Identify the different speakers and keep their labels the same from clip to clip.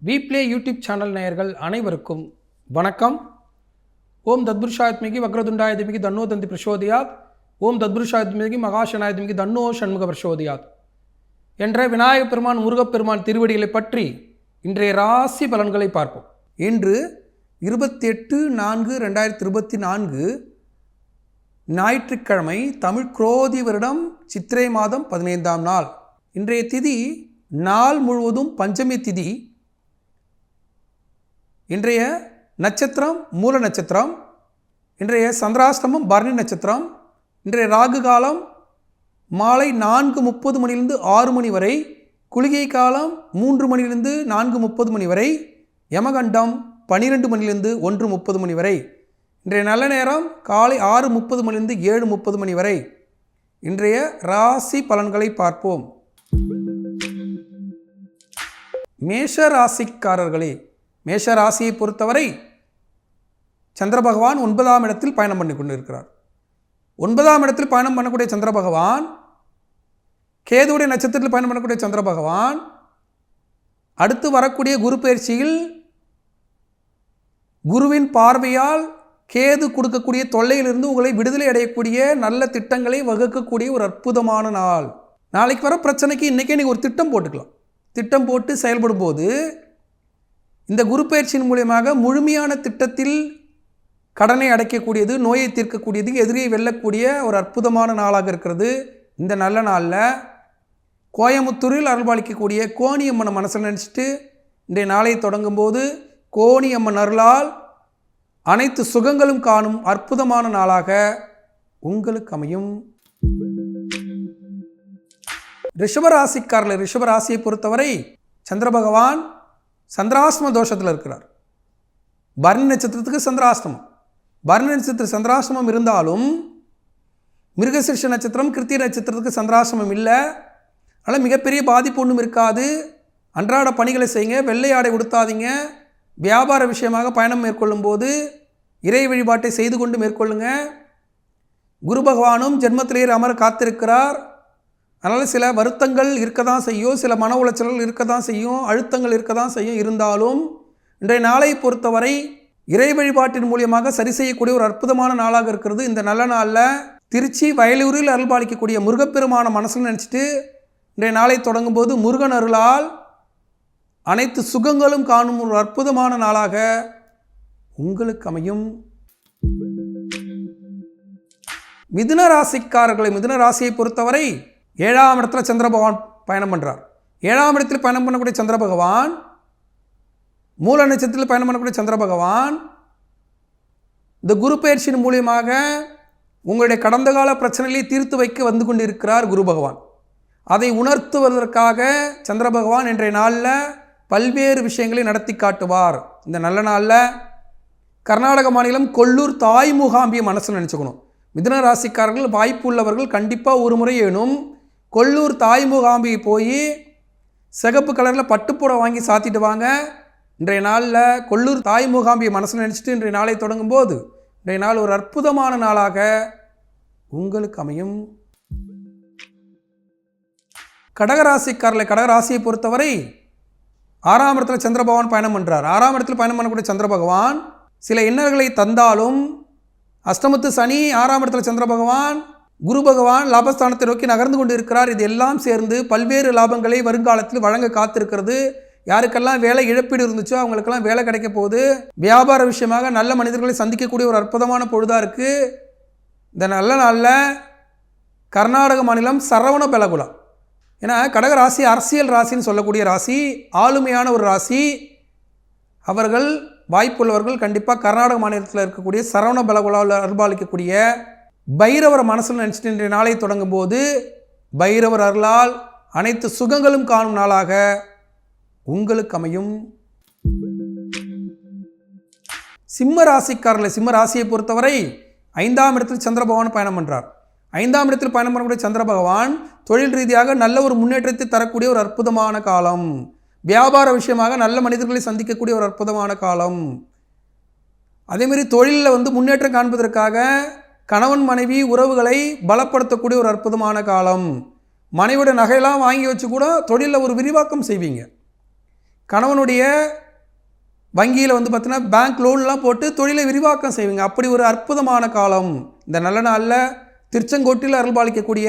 Speaker 1: வீப்ளே YouTube channel நேயர்கள் அனைவருக்கும் வணக்கம். ஓம் தத்புருஷாத்மிகி வக்ரதுண்டாயதிமிகி தன்னோ தந்தி பிரசோதியாத். ஓம் தத்புருஷாத்மிகி மகாசனாயதிமிகி தன்னோ சண்முக பிரசோதியாத். என்ற விநாயகப் பெருமான் முருகப்பெருமான் திருவடிகளை பற்றி இன்றைய ராசி பலன்களை பார்ப்போம். இன்று இருபத்தி எட்டு நான்கு ரெண்டாயிரத்தி இருபத்தி நான்கு ஞாயிற்றுக்கிழமை தமிழ் குரோதி வருடம் சித்திரை மாதம் பதினைந்தாம் நாள். இன்றைய திதி நாள் முழுவதும் பஞ்சமி திதி. இன்றைய நட்சத்திரம் மூல நட்சத்திரம். இன்றைய சந்திராஷ்டமம் பரணி நட்சத்திரம். இன்றைய ராகு காலம் மாலை நான்கு முப்பது மணிலிருந்து ஆறு மணி வரை. குளிகை காலம் மூன்று மணிலிருந்து நான்கு முப்பது மணி வரை. யமகண்டம் பன்னிரெண்டு மணிலிருந்து ஒன்று முப்பது மணி வரை. இன்றைய நல்ல நேரம் காலை ஆறு முப்பது மணிலிருந்து ஏழு முப்பது மணி வரை. இன்றைய ராசி பலன்களை பார்ப்போம். மேஷ ராசிக்காரர்களே மேஷ ராசியை பொறுத்தவரை சந்திர பகவான் ஒன்பதாம் இடத்தில் பயணம் பண்ணி கொண்டிருக்கிறார். ஒன்பதாம் இடத்தில் பயணம் பண்ணக்கூடிய சந்திர பகவான் கேதுவுடைய நட்சத்திரத்தில் பயணம் பண்ணக்கூடிய சந்திர பகவான் அடுத்து வரக்கூடிய குரு பயிற்சியில் குருவின் பார்வையால் கேது கொடுக்கக்கூடிய தொல்லையிலிருந்து உங்களை விடுதலை அடையக்கூடிய நல்ல திட்டங்களை வகுக்கக்கூடிய ஒரு அற்புதமான நாள். நாளைக்கு வர பிரச்சனைக்கு இன்றைக்கே நீங்கள் ஒரு திட்டம் போட்டுக்கலாம். திட்டம் போட்டு செயல்படும் போது இந்த குரு பயிற்சியின் மூலியமாக முழுமையான திட்டத்தில் கடனை அடைக்கக்கூடியது நோயை தீர்க்கக்கூடியது எதிரியை வெல்லக்கூடிய ஒரு அற்புதமான நாளாக இருக்கிறது இந்த நல்ல நாளில். கோயமுத்தூரில் அருள்பாலிக்கக்கூடிய கோணியம்மனை மனசில் நினச்சிட்டு இன்றைய நாளை தொடங்கும்போது கோணியம்மன் அருளால் அனைத்து சுகங்களும் காணும் அற்புதமான நாளாக உங்களுக்கு அமையும். ரிஷபராசிக்காரில் ரிஷபராசியை பொறுத்தவரை சந்திர பகவான் சந்திராஷ்டம தோஷத்தில் இருக்கிறார். பரணி நட்சத்திரத்துக்கு சந்திராஷ்டமம். பரணி நட்சத்திர சந்திராஷ்டமம் இருந்தாலும் மிருகசிருஷ நட்சத்திரம் கிருத்திய நட்சத்திரத்துக்கு சந்திராசிரமம் இல்லை. அதனால் மிகப்பெரிய பாதிப்பு ஒன்றும் இருக்காது. அன்றாட பணிகளை செய்யுங்க. வெள்ளை ஆடை உடுத்தாதீங்க. வியாபார விஷயமாக பயணம் மேற்கொள்ளும் போது இறை வழிபாட்டை செய்து கொண்டு மேற்கொள்ளுங்க. குரு பகவானும் ஜென்மத்திலேயே அமர காத்திருக்கிறார். அதனால் சில வருத்தங்கள் இருக்க தான் செய்யும் சில மன உளைச்சல்கள் இருக்க தான் செய்யும் அழுத்தங்கள் இருக்க தான் செய்யும். இருந்தாலும் இன்றைய நாளை பொறுத்தவரை இறை வழிபாட்டின் மூலியமாக சரி செய்யக்கூடிய ஒரு அற்புதமான நாளாக இருக்கிறது. இந்த நல்ல நாளில் திருச்சி வயலூரில் அருள்பாலிக்கக்கூடிய முருகப்பெருமான மனசில் நினச்சிட்டு இன்றைய நாளை தொடங்கும்போது முருகன் அருளால் அனைத்து சுகங்களும் காணும் ஒரு அற்புதமான நாளாக உங்களுக்கு அமையும். மிதுன ராசிக்காரர்களை மிதுன ராசியை பொறுத்தவரை ஏழாம் இடத்துல சந்திர பகவான் பயணம் பண்ணுறார் ஏழாம் இடத்தில் பயணம் பண்ணக்கூடிய சந்திர பகவான் மூல நட்சத்திரத்தில் பயணம் பண்ணக்கூடிய சந்திர பகவான் இந்த குரு பயிற்சியின் மூலியமாக உங்களுடைய கடந்த கால பிரச்சனைகளை தீர்த்து வைக்க வந்து கொண்டிருக்கிறார் குரு பகவான். அதை உணர்த்துவதற்காக சந்திர பகவான் இன்றைய நாளில் பல்வேறு விஷயங்களை நடத்தி காட்டுவார். இந்த நல்ல நாளில் கர்நாடக மாநிலம் கொல்லூர் தாய் முகாம்பிய மனசில் நினச்சிக்கணும். மிதுன ராசிக்காரர்கள் வாய்ப்பு உள்ளவர்கள் கண்டிப்பாக ஒரு முறை ஏனும் கொல்லூர் தாய் முகாம்பி போய் சிகப்பு கலரில் பட்டுப்புடை வாங்கி சாத்திட்டு வாங்க. இன்றைய நாளில் கொல்லூர் தாய்முகாம்பியை மனசில் நினச்சிட்டு இன்றைய நாளை தொடங்கும் போது இன்றைய நாள் ஒரு அற்புதமான நாளாக உங்களுக்கு அமையும். கடகராசிக்காரர்களை கடகராசியை பொறுத்தவரை ஆறாம் இடத்துல சந்திரபகவான் பயணம் பண்ணுறார் ஆறாம் இடத்துல பயணம் பண்ணக்கூடிய சந்திர பகவான் சில இன்னல்களை தந்தாலும் அஷ்டமத்து சனி ஆறாம் இடத்துல சந்திர பகவான் குரு பகவான் லாபஸ்தானத்தை நோக்கி நகர்ந்து கொண்டு இருக்கிறார் இது எல்லாம் சேர்ந்து பல்வேறு லாபங்களை வருங்காலத்தில் வழங்க காத்திருக்கிறது. யாருக்கெல்லாம் வேலை இழப்பீடு இருந்துச்சோ அவங்களுக்கெல்லாம் வேலை கிடைக்க போகுது. வியாபார விஷயமாக நல்ல மனிதர்களை சந்திக்கக்கூடிய ஒரு அற்புதமான பொழுதாக இருக்குது இந்த நல்ல நாளில் கர்நாடக மாநிலம் சரவண பலகுலம் ஏன்னா கடக ராசி அரசியல் ராசின்னு சொல்லக்கூடிய ராசி ஆளுமையான ஒரு ராசி. அவர்கள் வாய்ப்புள்ளவர்கள் கண்டிப்பாக கர்நாடக மாநிலத்தில் இருக்கக்கூடிய சரவண பலகுலாவில் அருள்பாலிக்கக்கூடிய பைரவர் மனசில் நினச்சிட்டு இன்றைய நாளை தொடங்கும் போது பைரவர் அருளால் அனைத்து சுகங்களும் காணும் நாளாக உங்களுக்கு அமையும். சிம்ம ராசிக்காரர்களை சிம்ம ராசியை பொறுத்தவரை ஐந்தாம் இடத்தில் சந்திர பகவான் பயணம் பண்ணுறார் ஐந்தாம் இடத்தில் பயணம் பண்ணக்கூடிய சந்திர பகவான் தொழில் ரீதியாக நல்ல ஒரு முன்னேற்றத்தை தரக்கூடிய ஒரு அற்புதமான காலம். வியாபார விஷயமாக நல்ல மனிதர்களை சந்திக்கக்கூடிய ஒரு அற்புதமான காலம். அதேமாரி தொழிலில் வந்து முன்னேற்றம் காண்பதற்காக கணவன் மனைவி உறவுகளை பலப்படுத்தக்கூடிய ஒரு அற்புதமான காலம். மனைவியோட நகையெல்லாம் வாங்கி வச்சு கூட தொழிலில் ஒரு விரிவாக்கம் செய்வீங்க. கணவனுடைய வங்கியில் வந்து பார்த்தீங்கன்னா பேங்க் லோன்லாம் போட்டு தொழிலை விரிவாக்கம் செய்வீங்க. அப்படி ஒரு அற்புதமான காலம். இந்த நல்ல நாளில் திருச்செங்கோட்டில் அருள்பாலிக்கக்கூடிய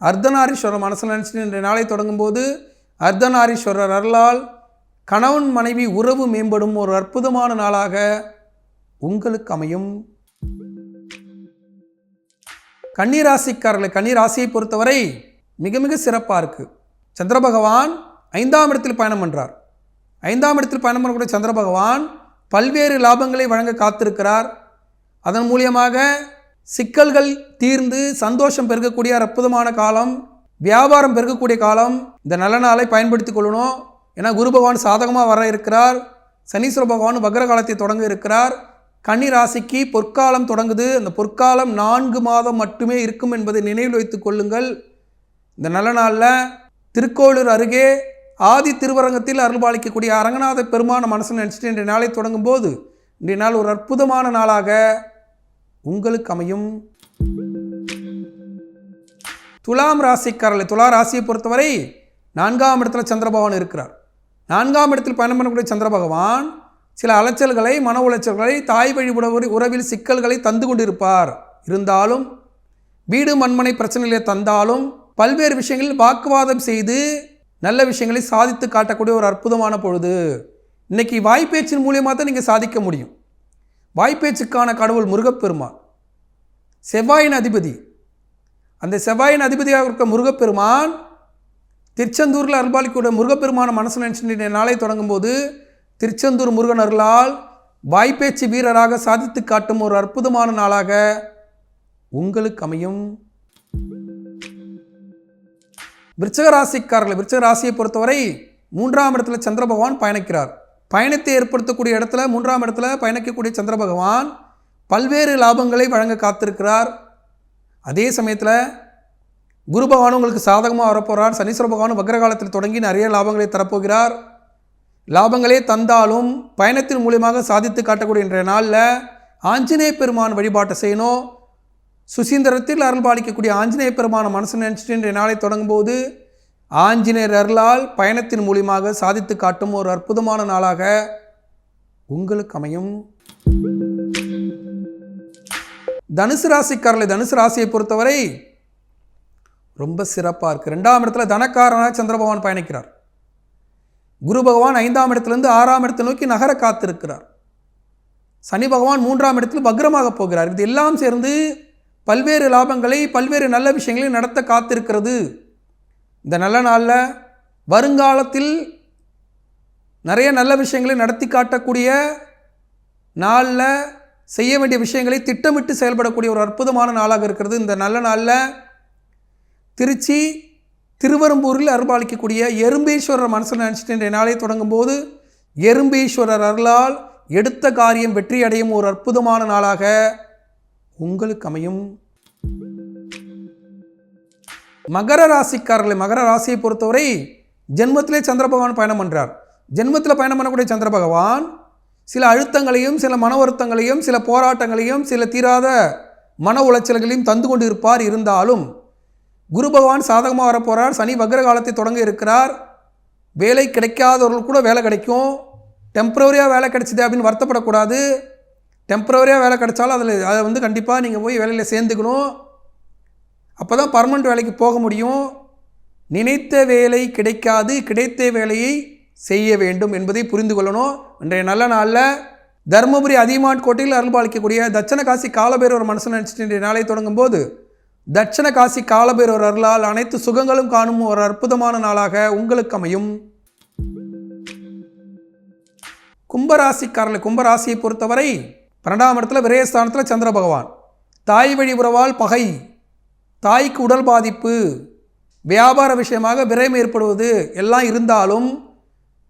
Speaker 1: அர்த்தநாரீஸ்வரர் மனசில் நினச்சிட்டு இன்றைய நாளை தொடங்கும்போது அர்த்தநாரீஸ்வரர் அருளால் கணவன் மனைவி உறவு மேம்படும் ஒரு அற்புதமான நாளாக உங்களுக்கு அமையும். கன்னிராசிக்காரர்களை கன்னிராசியை பொறுத்தவரை மிக மிக சிறப்பாக இருக்குது சந்திர பகவான் ஐந்தாம் இடத்தில் பயணம் பண்ணுறார் ஐந்தாம் இடத்தில் பயணம் பண்ணக்கூடிய சந்திர பகவான் பல்வேறு லாபங்களை வழங்க காத்திருக்கிறார். அதன் மூலியமாக சிக்கல்கள் தீர்ந்து சந்தோஷம் பெருகக்கூடிய அற்புதமான காலம் வியாபாரம் பெருகக்கூடிய காலம் இந்த நல்ல நாளை பயன்படுத்தி கொள்ளணும். ஏன்னா குரு பகவான் சாதகமாக வர இருக்கிறார். சனீஸ்வர பகவான் வக்ர காலத்தை தொடங்க இருக்கிறார். கன்னி ராசிக்கு பொற்காலம் தொடங்குது. அந்த பொற்காலம் நான்கு மாதம் மட்டுமே இருக்கும் என்பதை நினைவில் வைத்துக் கொள்ளுங்கள். இந்த நல்ல நாளில் திருக்கோளூர் அருகே ஆதி திருவரங்கத்தில் அருள்பாலிக்கக்கூடிய அரங்கநாத பெருமான மனசு நினச்சிட்டு இன்றைய நாளை தொடங்கும் போது இன்றைய நாள் ஒரு அற்புதமான நாளாக உங்களுக்கு அமையும். துலாம் ராசிக்காரர்கள் துலா ராசியை பொறுத்தவரை நான்காம் இடத்துல சந்திர பகவான் இருக்கிறார். நான்காம் இடத்தில் பயணம் பண்ணக்கூடிய சந்திர பகவான் சில அலைச்சல்களை மன உளைச்சல்களை தாய் வழி உறவு உறவில் சிக்கல்களை தந்து கொண்டிருப்பார். இருந்தாலும் வீடு மண்மனை பிரச்சனைகளை தந்தாலும் பல்வேறு விஷயங்களில் வாக்குவாதம் செய்து நல்ல விஷயங்களை சாதித்து காட்டக்கூடிய ஒரு அற்புதமான பொழுது. இன்னைக்கு வாய்ப்பேச்சின் மூலியமாக தான் நீங்கள் சாதிக்க முடியும். வாய்ப்பேச்சுக்கான கடவுள் முருகப்பெருமான். செவ்வாயின் அதிபதி. அந்த செவ்வாயின் அதிபதியாக இருக்க முருகப்பெருமான் திருச்செந்தூரில் அருள்பாலிக்கூட முருகப்பெருமான மனசு நினச்சிட்டு நாளை தொடங்கும்போது திருச்செந்தூர் முருகன் அருளால் வாய்ப்பேச்சு வீரராக சாதித்து காட்டும் ஒரு அற்புதமான நாளாக உங்களுக்கு அமையும். விருச்சக ராசிக்காரர்கள் விருச்சக ராசியை பொறுத்தவரை மூன்றாம் இடத்துல சந்திர பகவான் பயணிக்கிறார். பயணத்தை ஏற்படுத்தக்கூடிய இடத்துல மூன்றாம் இடத்துல பயணிக்கக்கூடிய சந்திர பகவான் பல்வேறு லாபங்களை வழங்க காத்திருக்கிறார். அதே சமயத்தில் குரு பகவான் உங்களுக்கு சாதகமாக வரப்போகிறார் சனீஸ்வர பகவான் வக்ரகாலத்தில் தொடங்கி நிறைய லாபங்களை தரப்போகிறார். லாபங்களே தந்தாலும் பயணத்தின் மூலியமாக சாதித்து காட்டக்கூடிய இன்றைய நாளில் ஆஞ்சநேய பெருமான் வழிபாட்டை செய்யணும். சுசீந்திரத்தில் அருள் பாலிக்கக்கூடிய ஆஞ்சநேய பெருமான மனசு நினச்சிட்டு இன்றைய நாளை தொடங்கும்போது ஆஞ்சநேயர் அருளால் பயணத்தின் மூலியமாக சாதித்து காட்டும் ஒரு அற்புதமான நாளாக உங்களுக்கு அமையும். தனுசு ராசிக்காரர்களை தனுசு ராசியை பொறுத்தவரை ரொம்ப சிறப்பாக இருக்குது ரெண்டாம் இடத்துல தனக்காரனாக சந்திரபகவான் பயணிக்கிறார். குரு பகவான் ஐந்தாம் இடத்திலிருந்து ஆறாம் இடத்தை நோக்கி நகர காத்திருக்கிறார். சனி பகவான் மூன்றாம் இடத்தில் பக்ரமாக போகிறார். இது எல்லாம் சேர்ந்து பல்வேறு லாபங்களை பல்வேறு நல்ல விஷயங்களை நடத்த காத்திருக்கிறது. இந்த நல்ல நாளில் வருங்காலத்தில் நிறைய நல்ல விஷயங்களை நடத்தி காட்டக்கூடிய நாளில் செய்ய வேண்டிய விஷயங்களை திட்டமிட்டு செயல்படக்கூடிய ஒரு அற்புதமான நாளாக இருக்கிறது. இந்த நல்ல நாளில் திருச்சி திருவரம்பூரில் அருள்பாலிக்கக்கூடிய எறும்பீஸ்வரர் மனசில் நினச்சிட்டு இன்றைய நாளை தொடங்கும்போது எறும்பீஸ்வரர் அருளால் எடுத்த காரியம் வெற்றி அடையும் ஒரு அற்புதமான நாளாக உங்களுக்கு அமையும். மகர ராசிக்காரர்களை மகர ராசியை பொறுத்தவரை ஜென்மத்திலே சந்திர பகவான் பயணம் பண்ணுறார் ஜென்மத்தில் பயணம் பண்ணக்கூடிய சந்திர பகவான் சில அழுத்தங்களையும் சில மன வருத்தங்களையும் சில போராட்டங்களையும் சில தீராத மன உளைச்சல்களையும் தந்து கொண்டு இருப்பார் இருந்தாலும் குரு பகவான் சாதகமாக வரப்போகிறார் சனி வக்ர காலத்தை தொடங்க இருக்கிறார். வேலை கிடைக்காதவர்கள் கூட வேலை கிடைக்கும். டெம்பரவரியாக வேலை கிடைச்சிது அப்படின்னு வருத்தப்படக்கூடாது. டெம்பரவரியாக வேலை கிடைச்சாலும் அதில் அதை வந்து கண்டிப்பாக நீங்கள் போய் வேலையில் சேர்ந்துக்கணும். அப்போ தான் பர்மனெண்ட் வேலைக்கு போக முடியும். நினைத்த வேலை கிடைக்காது கிடைத்த வேலையை செய்ய வேண்டும் என்பதை புரிந்து கொள்ளணும். இன்றைய நல்ல நாளில் தருமபுரி அதிகமாட் கோட்டையில் அருள்பாலிக்கக்கூடிய தட்சண காசி ஒரு மனசில் நினச்சிட்டு இன்றைய நாளை தொடங்கும் போது தட்சண காசி காலபேரவர் அருளால் அனைத்து சுகங்களும் காணும் ஒரு அற்புதமான நாளாக உங்களுக்கு அமையும். கும்பராசிக்காரர்கள் கும்பராசியை பொறுத்தவரை பன்னெண்டாம் இடத்துல விரயஸ்தானத்தில் சந்திர பகவான். தாய் வழி உறவால் பகை. தாய்க்கு உடல் பாதிப்பு. வியாபார விஷயமாக விரயம் ஏற்படுவது எல்லாம் இருந்தாலும்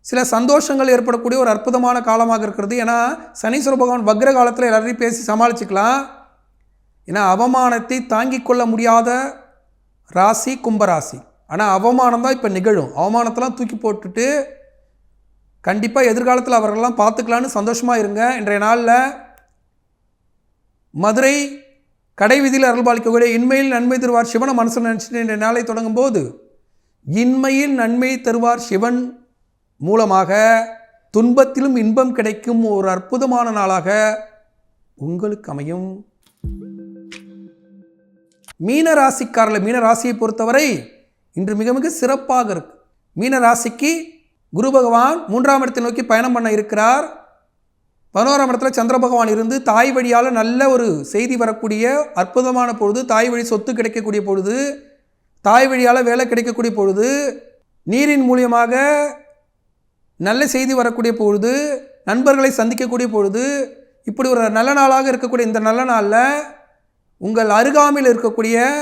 Speaker 1: சில சந்தோஷங்கள் ஏற்படக்கூடிய ஒரு அற்புதமான காலமாக இருக்கிறது. ஏன்னா சனீஸ்வர பகவான் வக்ர காலத்தில் எல்லாரையும் பேசி சமாளிச்சுக்கலாம். ஏன்னா அவமானத்தை தாங்கிக் கொள்ள முடியாத ராசி கும்பராசி. ஆனால் அவமானம் தான் இப்போ நிகழும். அவமானத்தெல்லாம் தூக்கி போட்டுட்டு கண்டிப்பாக எதிர்காலத்தில் அவர்களெல்லாம் பார்த்துக்கலான்னு சந்தோஷமாக இருங்க. இன்றைய நாளில் மதுரை கடை விதியில் அருள்பாலிக்கக்கூடிய இன்மையில் நன்மை தருவார் சிவனை. மனசில் நினச்சிட்டு இந்த நாளை தொடங்கும் போது இன்மையில் நன்மை தருவார் சிவன் மூலமாக துன்பத்திலும் இன்பம் கிடைக்கும் ஒரு அற்புதமான நாளாக உங்களுக்கு அமையும். மீன ராசிக்காரில் மீன ராசியை பொறுத்தவரை இன்று மிக மிக சிறப்பாக இருக்கு. மீன ராசிக்கு குரு பகவான் மூன்றாம் இடத்தை நோக்கி பயணம் பண்ண இருக்கிறார். பதினோராம் இடத்துல சந்திர பகவான் இருந்து தாய் வழியால் நல்ல ஒரு செய்தி வரக்கூடிய அற்புதமான பொழுது தாய் வழி சொத்து கிடைக்கக்கூடிய பொழுது தாய் வழியால் வேலை கிடைக்கக்கூடிய பொழுது நீரின் மூலியமாக நல்ல செய்தி வரக்கூடிய பொழுது நண்பர்களை சந்திக்கக்கூடிய பொழுது இப்படி ஒரு நல்ல நாளாக இருக்கக்கூடிய இந்த நல்ல நாளில் உங்கள் அருகாமையில் இருக்கக்கூடிய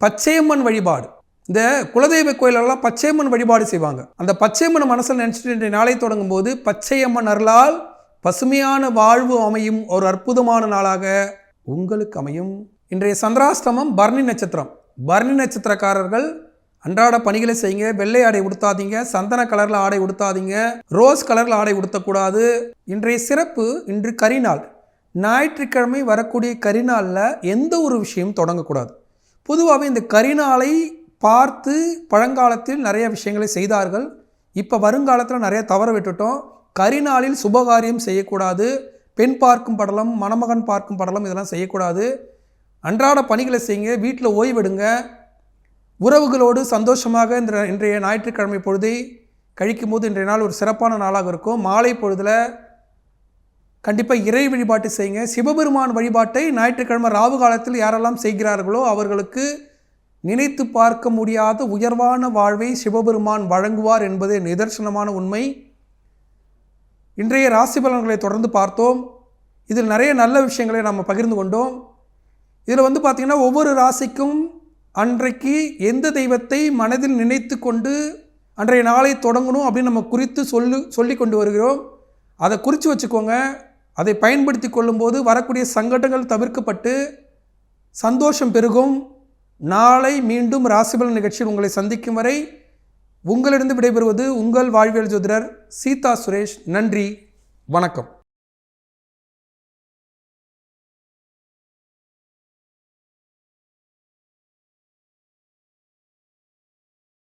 Speaker 1: பச்சையம்மன் வழிபாடு. இந்த குலதெய்வ கோயிலெல்லாம் பச்சையம்மன் வழிபாடு செய்வாங்க. அந்த பச்சையம்மன் மனசில் நினச்சிட்டு இன்றைய நாளை தொடங்கும் போது பச்சையம்மன் அருளால் பசுமையான வாழ்வு அமையும் ஒரு அற்புதமான நாளாக உங்களுக்கு அமையும். இன்றைய சந்திராஷ்டமம் பரணி நட்சத்திரம். பரணி நட்சத்திரக்காரர்கள் அன்றாட பணிகளை செய்யுங்க. வெள்ளை ஆடை உடுத்தாதீங்க. சந்தன கலரில் ஆடை உடுத்தாதீங்க. ரோஸ் கலரில் ஆடை உடுத்தக்கூடாது. இன்றைய சிறப்பு இன்று கரிநாள். ஞாயிற்றுக்கிழமை வரக்கூடிய கரிநாளில் எந்த ஒரு விஷயம் தொடங்கக்கூடாது. பொதுவாகவே இந்த கரிநாளை பார்த்து பழங்காலத்தில் நிறைய விஷயங்களை செய்தார்கள். இப்போ வருங்காலத்தில் நிறைய தவற விட்டுட்டோம். கரிநாளில் சுபகாரியம் செய்யக்கூடாது. பெண் பார்க்கும் படலம் மணமகன் பார்க்கும் படலம் இதெல்லாம் செய்யக்கூடாது. அன்றாட பணிகளை செய்யுங்க. வீட்டில் ஓய்வெடுங்க. உறவுகளோடு சந்தோஷமாக இந்த இன்றைய ஞாயிற்றுக்கிழமை பொழுதை கழிக்கும் போது இன்றைய நாள் ஒரு சிறப்பான நாளாக இருக்கும். மாலை பொழுதில் கண்டிப்பாக இறை வழிபாட்டு செய்யுங்க. சிவபெருமான் வழிபாட்டை ஞாயிற்றுக்கிழமை ராவு காலத்தில் யாரெல்லாம் செய்கிறார்களோ அவர்களுக்கு நினைத்து பார்க்க முடியாத உயர்வான வாழ்வை சிவபெருமான் வழங்குவார் என்பது நிதர்சனமான உண்மை. இன்றைய ராசி பலன்களை தொடர்ந்து பார்த்தோம். இதில் நிறைய நல்ல விஷயங்களை நம்ம பகிர்ந்து கொண்டோம். இதில் வந்து பார்த்திங்கன்னா ஒவ்வொரு ராசிக்கும் அன்றைக்கு எந்த தெய்வத்தை மனதில் நினைத்து கொண்டு அன்றைய நாளை தொடங்கணும் அப்படின்னு நம்ம குறித்து சொல்லு சொல்லி கொண்டு வருகிறோம். அதை குறித்து வச்சுக்கோங்க. அதை பயன்படுத்தி கொள்ளும்போது வரக்கூடிய சங்கடங்கள் தவிர்க்கப்பட்டு சந்தோஷம் பெருகும். நாளை மீண்டும் ராசிபலன் நிகழ்ச்சியில் உங்களை சந்திக்கும் வரை உங்களிடம் விடைபெறுவது உங்கள் வாழ்வியல் ஜோதிடர் சீதா சுரேஷ். நன்றி. வணக்கம்.